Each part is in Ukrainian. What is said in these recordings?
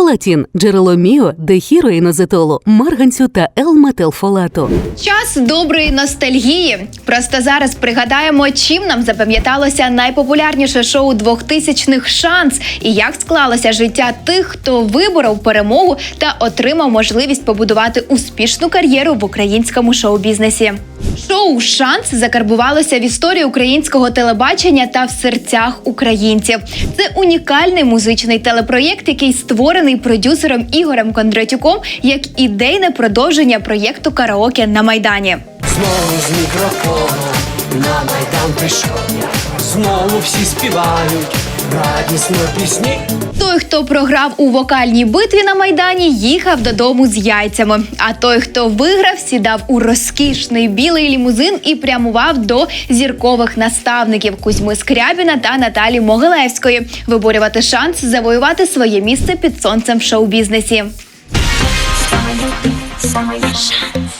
Фолатін, джерело міо, дехіроїнозетолу, марганцю та Л-метилфолату. Час доброї ностальгії. Просто зараз пригадаємо, чим нам запам'яталося найпопулярніше шоу 2000-х шанс і як склалося життя тих, хто виборов перемогу та отримав можливість побудувати успішну кар'єру в українському шоу-бізнесі. Шоу Шанс закарбувалося в історії українського телебачення та в серцях українців. Це унікальний музичний телепроєкт, який створений продюсером Ігорем Кондратюком як ідейне продовження проєкту Караоке на Майдані. Знову з мікрофоном на майдан прийшов. Знову всі співають радісно пісні. Той, хто програв у вокальній битві на майдані, їхав додому з яйцями. А той, хто виграв, сідав у розкішний білий лімузин і прямував до зіркових наставників Кузьми Скрябіна та Наталі Могилевської, виборювати шанс завоювати своє місце під сонцем в шоу-бізнесі. Самый шанс.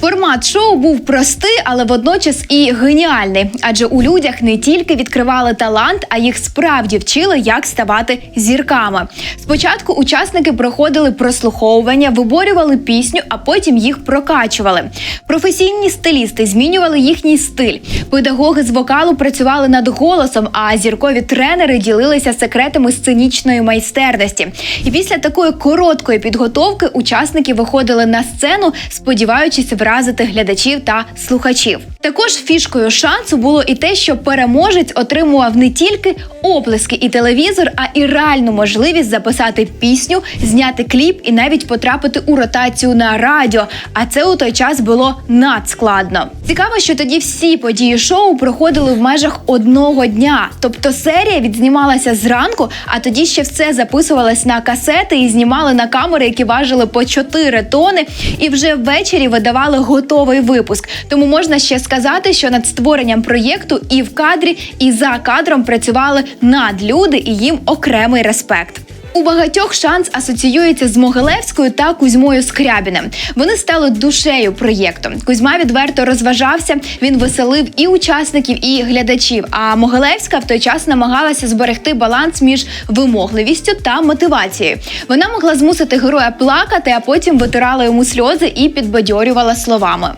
Формат шоу був простий, але водночас і геніальний. Адже у людях не тільки відкривали талант, а їх справді вчили, як ставати зірками. Спочатку учасники проходили прослуховування, виборювали пісню, а потім їх прокачували. Професійні стилісти змінювали їхній стиль. Педагоги з вокалу працювали над голосом, а зіркові тренери ділилися секретами сценічної майстерності. І після такої короткої підготовки учасники виходили на сцену, сподіваючись вразити глядачів та слухачів. Також фішкою шансу було і те, що переможець отримував не тільки оплески і телевізор, а і реальну можливість записати пісню, зняти кліп і навіть потрапити у ротацію на радіо. А це у той час було надскладно. Цікаво, що тоді всі події шоу проходили в межах одного дня. Тобто серія відзнімалася зранку, а тоді ще все записувалось на касети і знімали на камери, які важили по 4 тони, і вже ввечері видавали готовий випуск. Тому можна ще сказати, що над створенням проєкту і в кадрі, і за кадром працювали надлюди, і їм окремий респект. У багатьох шанс асоціюється з Могилевською та Кузьмою Скрябіним. Вони стали душею проєкту. Кузьма відверто розважався. Він веселив і учасників, і глядачів. А Могилевська в той час намагалася зберегти баланс між вимогливістю та мотивацією. Вона могла змусити героя плакати, а потім витирала йому сльози і підбадьорювала словами.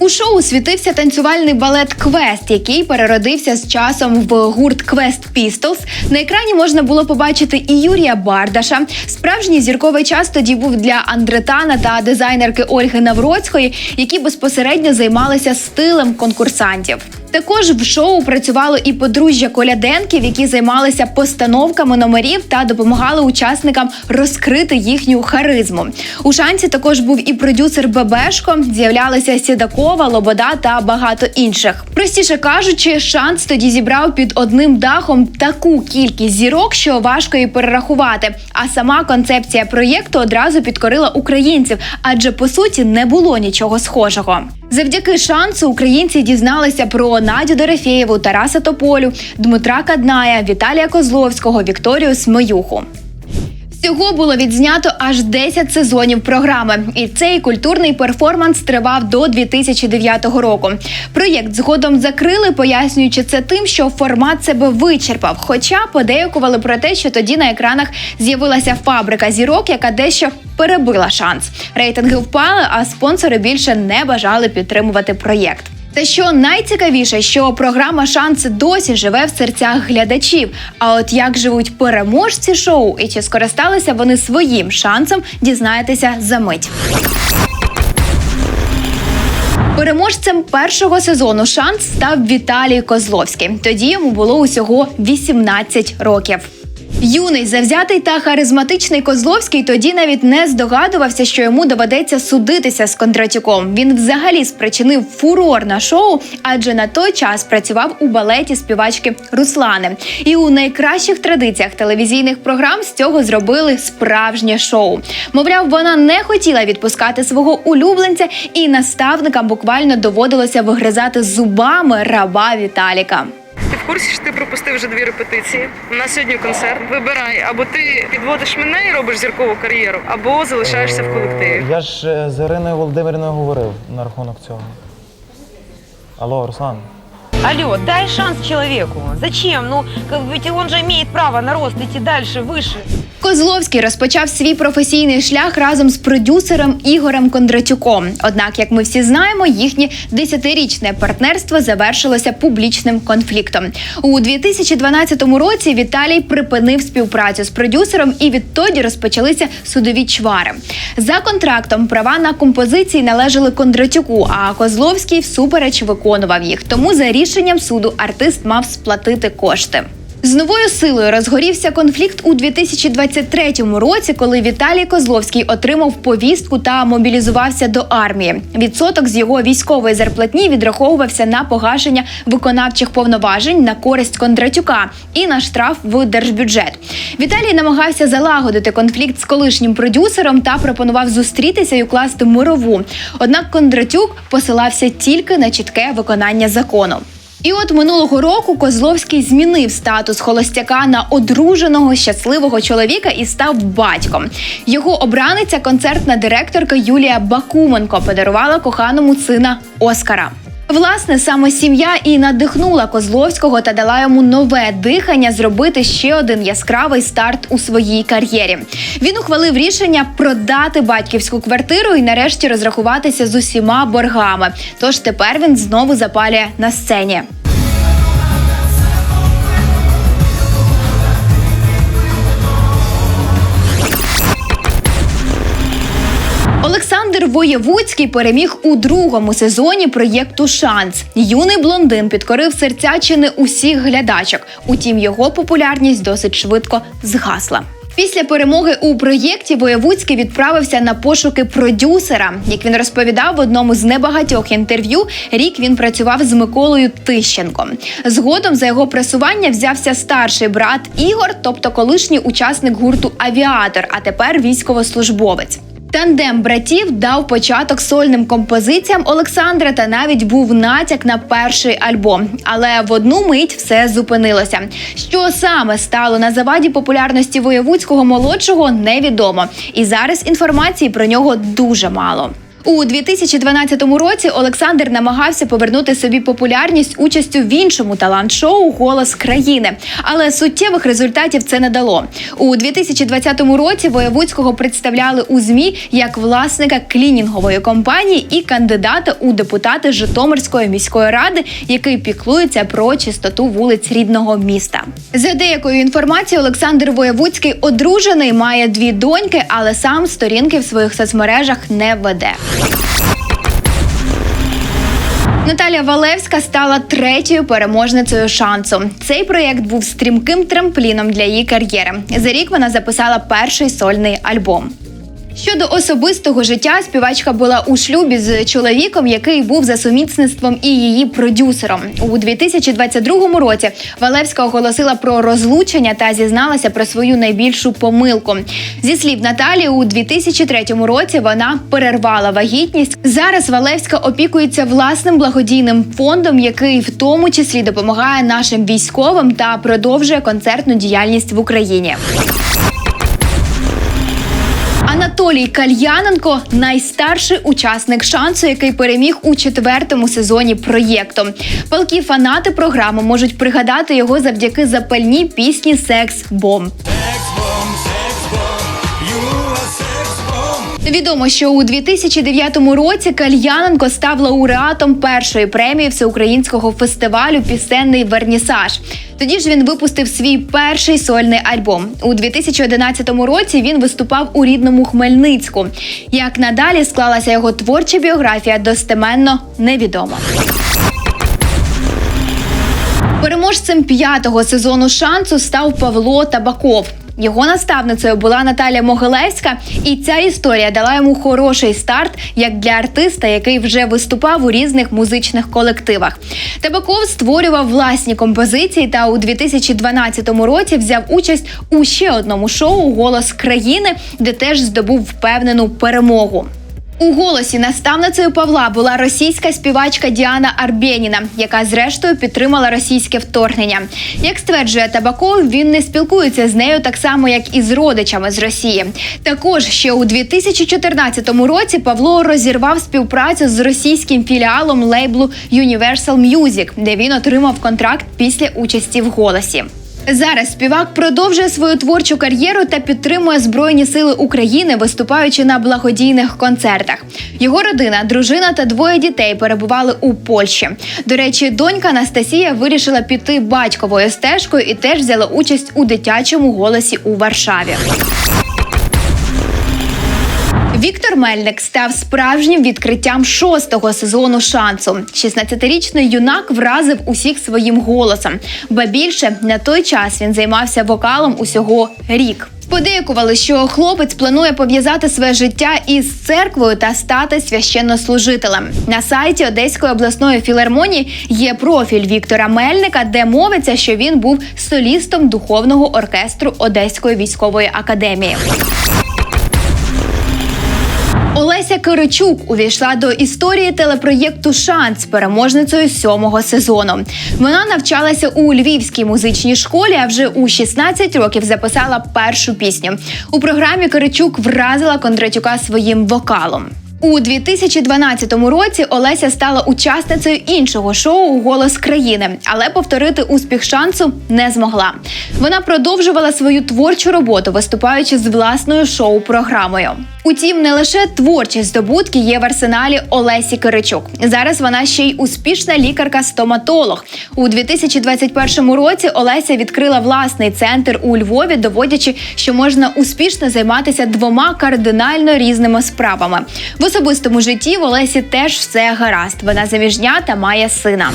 У шоу світився танцювальний балет Квест, який переродився з часом в гурт Квест Pistols. На екрані можна було побачити і Юрія Бардаша. Справжній зірковий час тоді був для Андретана та дизайнерки Ольги Навроцької, які безпосередньо займалися стилем конкурсантів. Також в шоу працювало і подружжя коляденків, які займалися постановками номерів та допомагали учасникам розкрити їхню харизму. У шансі також був і продюсер Бебешко, з'являлися Сідакова, Лобода та багато інших. Простіше кажучи, шанс тоді зібрав під одним дахом таку кількість зірок, що важко і перерахувати. А сама концепція проєкту одразу підкорила українців, адже по суті не було нічого схожого. Завдяки шансу українці дізналися про Надю Дорофєєву, Тараса Тополю, Дмитра Кадная, Віталія Козловського, Вікторію Смоюху. Всього було відзнято аж 10 сезонів програми, і цей культурний перформанс тривав до 2009 року. Проєкт згодом закрили, пояснюючи це тим, що формат себе вичерпав. Хоча подеякували про те, що тоді на екранах з'явилася фабрика зірок, яка дещо перебила шанс. Рейтинги впали, а спонсори більше не бажали підтримувати проєкт. Та що найцікавіше, що програма Шанс досі живе в серцях глядачів. А от як живуть переможці шоу і чи скористалися вони своїм шансом, дізнаєтеся за мить. Переможцем першого сезону шанс став Віталій Козловський. Тоді йому було усього 18 років. Юний, завзятий та харизматичний Козловський тоді навіть не здогадувався, що йому доведеться судитися з Кондратюком. Він взагалі спричинив фурор на шоу, адже на той час працював у балеті співачки Руслани. І у найкращих традиціях телевізійних програм з цього зробили справжнє шоу. Мовляв, вона не хотіла відпускати свого улюбленця, і наставникам буквально доводилося вигризати зубами раба Віталіка. В курсі, що ти пропустив вже дві репетиції? У нас сьогодні концерт. Вибирай, або ти підводиш мене і робиш зіркову кар'єру, або залишаєшся в колективі. Я ж е, з Іриною Володимирівною говорив на рахунок цього. Алло, Руслан. Алло, дай шанс человеку. Зачем? Ну, как- ведь он же имеет право на рост идти дальше, выше. Козловський розпочав свій професійний шлях разом з продюсером Ігорем Кондратюком. Однак, як ми всі знаємо, їхнє десятирічне партнерство завершилося публічним конфліктом. У 2012 році Віталій припинив співпрацю з продюсером, і відтоді розпочалися судові чвари. За контрактом права на композиції належали Кондратюку, а Козловський всупереч виконував їх. Тому за рішенням суду артист мав сплатити кошти. З новою силою розгорівся конфлікт у 2023 році, коли Віталій Козловський отримав повістку та мобілізувався до армії. Відсоток з його військової зарплатні відраховувався на погашення виконавчих повноважень на користь Кондратюка і на штраф в держбюджет. Віталій намагався залагодити конфлікт з колишнім продюсером та пропонував зустрітися і укласти мирову. Однак Кондратюк посилався тільки на чітке виконання закону. І от минулого року Козловський змінив статус холостяка на одруженого щасливого чоловіка і став батьком. Його обраниця, концертна директорка Юлія Бакуменко, подарувала коханому сина Оскара. Власне, саме сім'я і надихнула Козловського та дала йому нове дихання зробити ще один яскравий старт у своїй кар'єрі. Він ухвалив рішення продати батьківську квартиру і нарешті розрахуватися з усіма боргами. Тож тепер він знову запалює на сцені. Олександр Воєвудський переміг у другому сезоні проєкту Шанс. Юний блондин підкорив серця чи не усіх глядачок. Утім, його популярність досить швидко згасла. Після перемоги у проєкті Воєвудський відправився на пошуки продюсера. Як він розповідав в одному з небагатьох інтерв'ю, рік він працював з Миколою Тищенком. Згодом за його пресування взявся старший брат Ігор, тобто колишній учасник гурту Авіатор, а тепер військовослужбовець. Тандем братів дав початок сольним композиціям Олександра та навіть був натяк на перший альбом. Але в одну мить все зупинилося. Що саме стало на заваді популярності воєвудського молодшого, невідомо. І зараз інформації про нього дуже мало. У 2012 році Олександр намагався повернути собі популярність участю в іншому талант-шоу Голос країни, але суттєвих результатів це не дало. У 2020 році Воєвудського представляли у змі як власника клінінгової компанії і кандидата у депутати Житомирської міської ради, який піклується про чистоту вулиць рідного міста. За деякою інформацією, Олександр Воєвудський одружений, має дві доньки, але сам сторінки в своїх соцмережах не веде. Наталя Валевська стала третьою переможницею шансу. Цей проєкт був стрімким трампліном для її кар'єри. За рік вона записала перший сольний альбом. Щодо особистого життя, співачка була у шлюбі з чоловіком, який був за сумісництвом і її продюсером. У 2022 році Валевська оголосила про розлучення та зізналася про свою найбільшу помилку. Зі слів Наталі, у 2003 році вона перервала вагітність. Зараз Валевська опікується власним благодійним фондом, який в тому числі допомагає нашим військовим та продовжує концертну діяльність в Україні. Анатолій Кальяненко найстарший учасник шансу, який переміг у четвертому сезоні проєкту. Палкі фанати програми можуть пригадати його завдяки запальній пісні Секс бомб. Відомо, що у 2009 році Кальяненко став лауреатом першої премії всеукраїнського фестивалю Пісенний Вернісаж. Тоді ж він випустив свій перший сольний альбом. У 2011 році він виступав у рідному Хмельницьку. Як надалі склалася його творча біографія, достеменно невідомо. Переможцем п'ятого сезону шансу став Павло Табаков. Його наставницею була Наталя Могилевська, і ця історія дала йому хороший старт як для артиста, який вже виступав у різних музичних колективах. Табаков створював власні композиції та у 2012 році взяв участь у ще одному шоу Голос країни, де теж здобув впевнену перемогу. У голосі наставницею Павла була російська співачка Діана Арбєніна, яка зрештою підтримала російське вторгнення. Як стверджує Табаков, він не спілкується з нею так само, як і з родичами з Росії. Також ще у 2014 році Павло розірвав співпрацю з російським філіалом лейблу Universal Music, де він отримав контракт після участі в голосі. Зараз співак продовжує свою творчу кар'єру та підтримує Збройні Сили України, виступаючи на благодійних концертах. Його родина, дружина та двоє дітей перебували у Польщі. До речі, донька Анастасія вирішила піти батьковою стежкою і теж взяла участь у дитячому голосі у Варшаві. Віктор Мельник став справжнім відкриттям шостого сезону шансу. 16-річний юнак вразив усіх своїм голосом. Ба більше на той час він займався вокалом усього рік. Подейкували, що хлопець планує пов'язати своє життя із церквою та стати священнослужителем. На сайті Одеської обласної філармонії є профіль Віктора Мельника, де мовиться, що він був солістом духовного оркестру Одеської військової академії. Олеся Киричук увійшла до історії телепроєкту Шанс переможницею сьомого сезону. Вона навчалася у Львівській музичній школі, а вже у 16 років записала першу пісню. У програмі Киричук вразила Кондратюка своїм вокалом. У 2012 році Олеся стала учасницею іншого шоу Голос країни, але повторити успіх шансу не змогла. Вона продовжувала свою творчу роботу, виступаючи з власною шоу-програмою. Утім, не лише творчі здобутки є в арсеналі Олесі Киричук. Зараз вона ще й успішна лікарка-стоматолог. У 2021 році Олеся відкрила власний центр у Львові, доводячи, що можна успішно займатися двома кардинально різними справами. Особистому житті в Олесі теж все гаразд. Вона заміжня та має сина.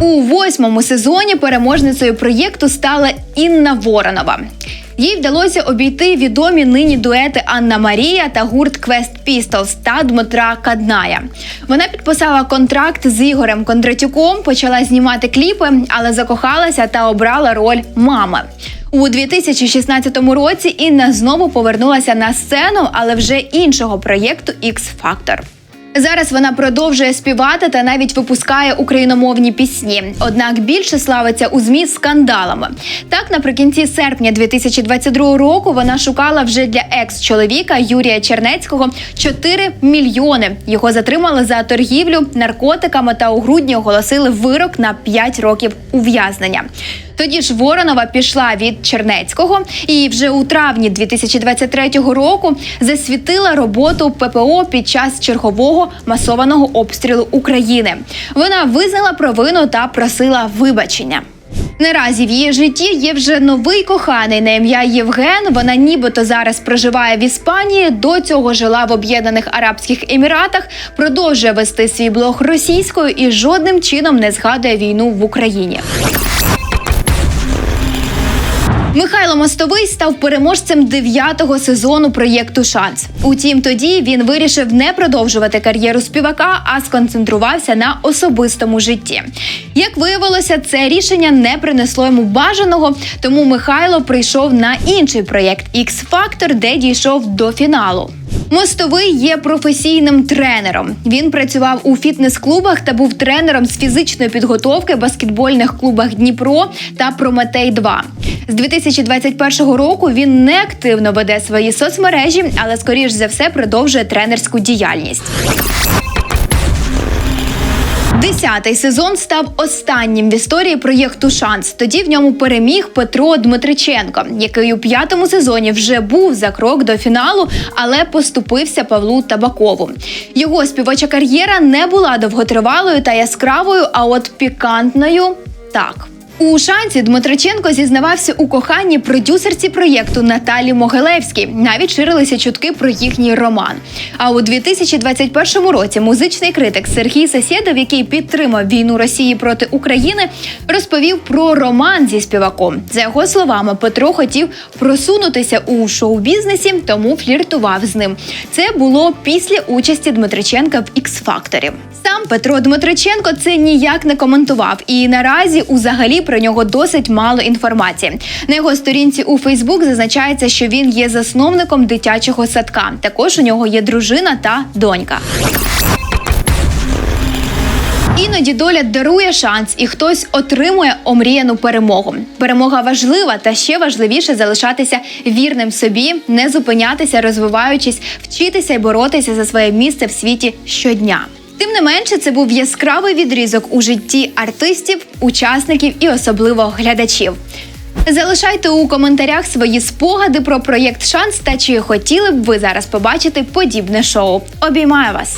У восьмому сезоні переможницею проєкту стала Інна Воронова. Їй вдалося обійти відомі нині дуети Анна Марія та гурт Quest Pistols та Дмитра Кадная. Вона підписала контракт з Ігорем Кондратюком, почала знімати кліпи, але закохалася та обрала роль мами. У 2016 році Інна знову повернулася на сцену, але вже іншого проєкту X Factor. Зараз вона продовжує співати та навіть випускає україномовні пісні. Однак більше славиться у змі скандалами. Так, наприкінці серпня 2022 року вона шукала вже для екс-чоловіка Юрія Чернецького 4 мільйони. Його затримали за торгівлю наркотиками та у грудні оголосили вирок на 5 років ув'язнення. Тоді ж Воронова пішла від Чернецького і вже у травні 2023 року засвітила роботу ППО під час чергового масованого обстрілу України. Вона визнала провину та просила вибачення. Наразі в її житті є вже новий коханий на ім'я Євген. Вона нібито зараз проживає в Іспанії. До цього жила в Об'єднаних Арабських Еміратах, продовжує вести свій блог російською і жодним чином не згадує війну в Україні. Михайло Мостовий став переможцем дев'ятого сезону проєкту Шанс. Утім, тоді він вирішив не продовжувати кар'єру співака, а сконцентрувався на особистому житті. Як виявилося, це рішення не принесло йому бажаного, тому Михайло прийшов на інший проєкт X Factor, де дійшов до фіналу. Мостовий є професійним тренером. Він працював у фітнес-клубах та був тренером з фізичної підготовки в баскетбольних клубах Дніпро та Прометей 2 З 2021 року він не активно веде свої соцмережі, але скоріш за все продовжує тренерську діяльність. Десятий сезон став останнім в історії проєкту Шанс. Тоді в ньому переміг Петро Дмитриченко, який у п'ятому сезоні вже був за крок до фіналу, але поступився Павлу Табакову. Його співоча кар'єра не була довготривалою та яскравою, а от пікантною так. У шансі Дмитриченко зізнавався у коханні продюсерці проєкту Наталі Могилевській. Навіть ширилися чутки про їхній роман. А у 2021 році музичний критик Сергій Сасєдов, який підтримав війну Росії проти України, розповів про роман зі співаком. За його словами, Петро хотів просунутися у шоу-бізнесі, тому фліртував з ним. Це було після участі Дмитриченка в X-Factor. Сам Петро Дмитриченко це ніяк не коментував і наразі, узагалі, про нього досить мало інформації. На його сторінці у Фейсбук зазначається, що він є засновником дитячого садка. Також у нього є дружина та донька. Іноді доля дарує шанс, і хтось отримує омріяну перемогу. Перемога важлива, та ще важливіше залишатися вірним собі, не зупинятися, розвиваючись, вчитися і боротися за своє місце в світі щодня. Тим не менше, це був яскравий відрізок у житті артистів, учасників і особливо глядачів. Залишайте у коментарях свої спогади про проєкт Шанс та чи хотіли б ви зараз побачити подібне шоу. Обіймаю вас!